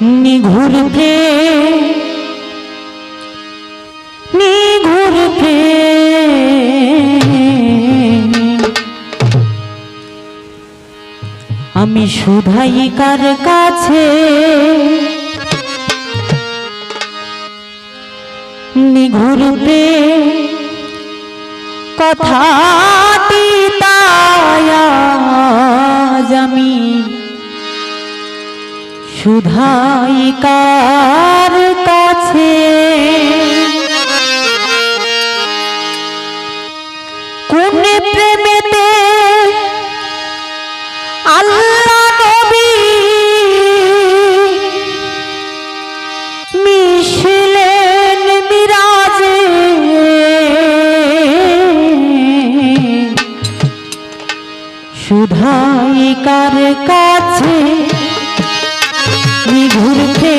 নিঘুর প্রেম নিঘুর প্রেম আমি কাছে নিঘুর প্রেম কথাটি আজ আমি শুধাই কার কাছে? কোন প্রেমেতে আল্লাহ নবী মিশলেন মিরাজে? শুধাই কার কাছে? ঘুরতে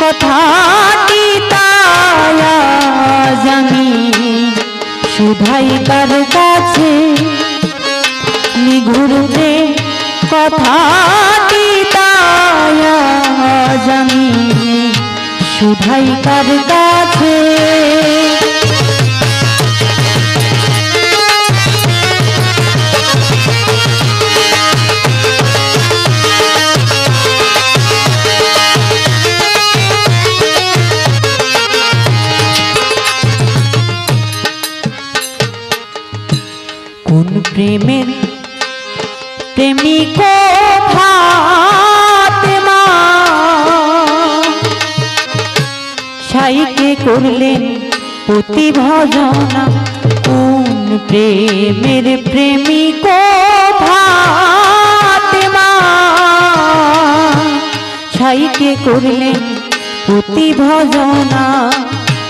কথাটি জানি। শুধাই কার কাছে নিঘুরতে কথাটি জানি। শুধাই কার কাছে কোন প্রেমের প্রেমিক সাইকে করলেন প্রতি ভজনা কোন প্রেমের প্রেমিক সাইকে করলেন প্রতি ভজনা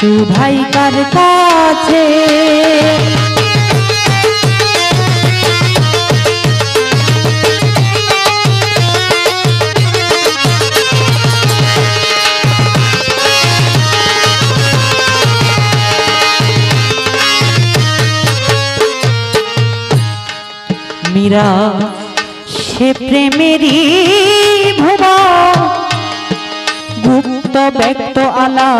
সুধাই কার কাছে। মীরা সে প্রেমেরই ভুব। গুপ্ত ব্যক্ত আলা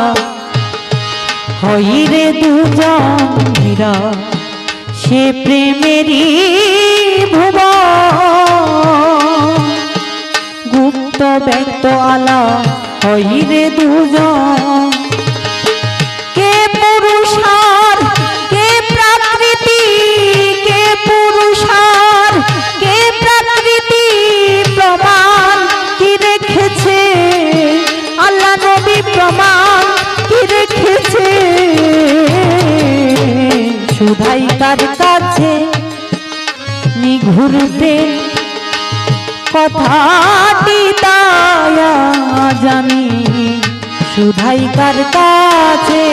হইরে দুজন মীরা সে প্রেমেরই ভুব গুপ্ত ব্যক্ত আলা হইরে দুজন। কে পুরুষ আর কে কে পুরুষ আর কে প্রমাণ কি রেখেছে? কি রেখেছে? সুধাই তার কাছে নিঘুরতে কথাটি তায়া জানি সুধাই কার কাছে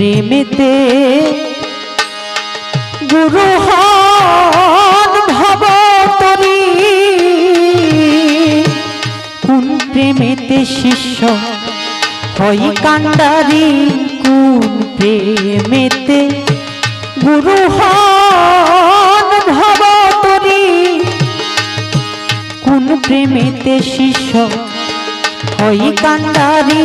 প্রেমেতে গুরু হন ভবতরী। কোন প্রেমেতে শিষ্য হই কান্ডারি? কোন প্রেমেতে গুরু হন ভবতরী? কোন প্রেমেতে শিষ্য হই কান্ডারি?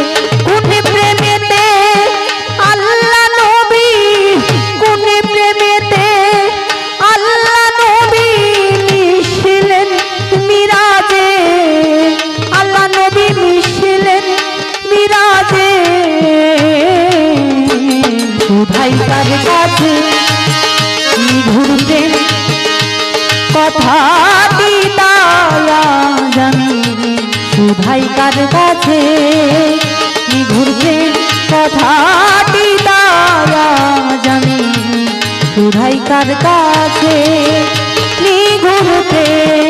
কার কাছে প্রেম কথা জানি সুধাই কার কাছে নিঘুর প্রেম কথা জানি সুধাই কার কাছে প্রেম